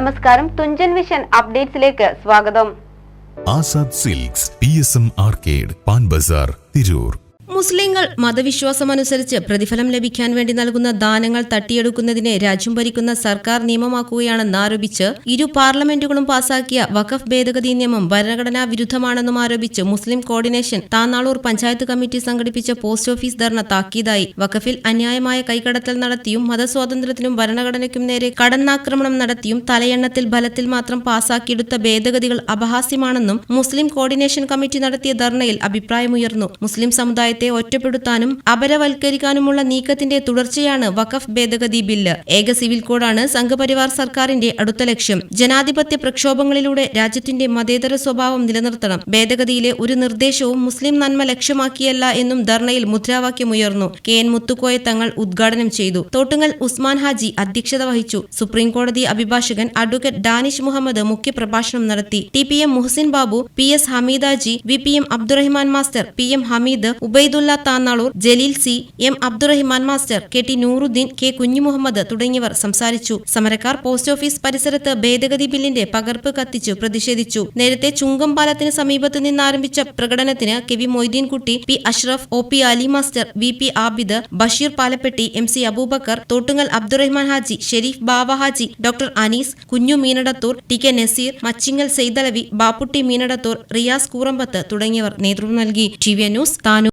നമസ്കാരം. തുഞ്ചൻ വിഷൻ അപ്ഡേറ്റ്സിലേക്ക് സ്വാഗതം. Azad silks P S M arcade Pan Bazar Tirur. മുസ്ലിങ്ങൾ മതവിശ്വാസമനുസരിച്ച് പ്രതിഫലം ലഭിക്കാൻ വേണ്ടി നൽകുന്ന ദാനങ്ങൾ തട്ടിയെടുക്കുന്നതിനെ രാജ്യം ഭരിക്കുന്ന സർക്കാർ നിയമമാക്കുകയാണെന്ന് ആരോപിച്ച് ഇരു പാർലമെന്റുകളും പാസാക്കിയ വഖഫ് ഭേദഗതി നിയമം ഭരണഘടനാ വിരുദ്ധമാണെന്നും ആരോപിച്ച് Muslim coordination Thannalur panchayat committee സംഘടിപ്പിച്ച പോസ്റ്റ് ഓഫീസ് ധർണ താക്കീതായി. വഖഫിൽ അന്യായമായ കൈകടത്തൽ നടത്തിയും മതസ്വാതന്ത്ര്യത്തിനും ഭരണഘടനയ്ക്കും നേരെ കടന്നാക്രമണം നടത്തിയും തലയെണ്ണത്തിൽ ബലത്തിൽ മാത്രം പാസാക്കിയെടുത്ത ഭേദഗതികൾ അപഹാസ്യമാണെന്നും മുസ്ലിം കോർഡിനേഷൻ കമ്മിറ്റി നടത്തിയ ധർണയിൽ അഭിപ്രായമുയർന്നു. മുസ്ലിം സമുദായത്തെ ഒറ്റപ്പെടുത്താനും അപരവൽക്കരിക്കാനുമുള്ള നീക്കത്തിന്റെ തുടർച്ചയാണ് വഖഫ് ഭേദഗതി ബില്ല്. ഏക സിവിൽ കോഡാണ് സംഘപരിവാർ സർക്കാരിന്റെ അടുത്ത ലക്ഷ്യം. ജനാധിപത്യ പ്രക്ഷോഭങ്ങളിലൂടെ രാജ്യത്തിന്റെ മതേതര സ്വഭാവം നിലനിർത്തണം. ഭേദഗതിയിലെ ഒരു നിർദ്ദേശവും മുസ്ലിം നന്മ ലക്ഷ്യമാക്കിയല്ല എന്നും ധർണയിൽ മുദ്രാവാക്യമുയർന്നു. കെ എൻ മുത്തുക്കോയ തങ്ങൾ ഉദ്ഘാടനം ചെയ്തു. തോട്ടുങ്ങൽ ഉസ്മാൻ ഹാജി അധ്യക്ഷത വഹിച്ചു. സുപ്രീംകോടതി അഭിഭാഷകൻ അഡ്വക്കേറ്റ് ഡാനിഷ് മുഹമ്മദ് മുഖ്യപ്രഭാഷണം നടത്തി. T P M Muhsin Babu P S Hamidaji V P M Abdurahiman master P M Hameed Ubaidulla Thannalur Jaleel C M Abdurahiman master K T Nooruddeen K Kunhumuhammad തുടങ്ങിയവർ സംസാരിച്ചു. സമരക്കാർ പോസ്റ്റ് ഓഫീസ് പരിസരത്ത് ഭേദഗതി ബില്ലിന്റെ പകർപ്പ് കത്തിച്ചു പ്രതിഷേധിച്ചു. നേരത്തെ ചുങ്കം പാലത്തിന് സമീപത്ത് നിന്നാരംഭിച്ച പ്രകടനത്തിന് K V Moideenkutty P Ashraf O P Ali master V P Abid Basheer Palappetty M C Abubacker Thottungal Abdurahman Haji Shereef Bava Haji doctor Anees Kunju Meenadathur T K Naseer Machingal Saidalavi Bapputty Meenadathur Riyas Koorambath തുടങ്ങിയവർ നേതൃത്വം നൽകി. T V news Tanur.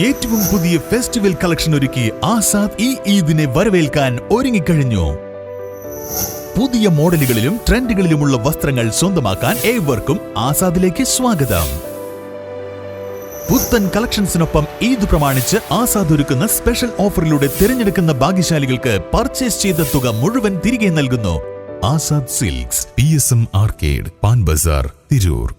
ഏറ്റവും പുതിയ festival collection ഒരുക്കി ആസാദ് ഈ ഈദിനെ വരവേൽക്കാൻ ഒരുങ്ങിക്കഴിഞ്ഞു. പുതിയ മോഡലുകളിലും ട്രെൻഡുകളിലുമുള്ള വസ്ത്രങ്ങൾ സ്വന്തമാക്കാൻ ഏവർക്കും ആസാദിലേക്ക് സ്വാഗതം. പുത്തൻ കളക്ഷൻസിനൊപ്പം ഈദ് പ്രമാണിച്ച് ആസാദ് ഒരുക്കുന്ന സ്പെഷ്യൽ ഓഫറിലൂടെ തിരഞ്ഞെടുക്കുന്ന ഭാഗ്യശാലികൾക്ക് പർച്ചേസ് ചെയ്ത തുക മുഴുവൻ തിരികെ നൽകുന്നു. Azad silks P S M arcade Pan Bazar Tirur.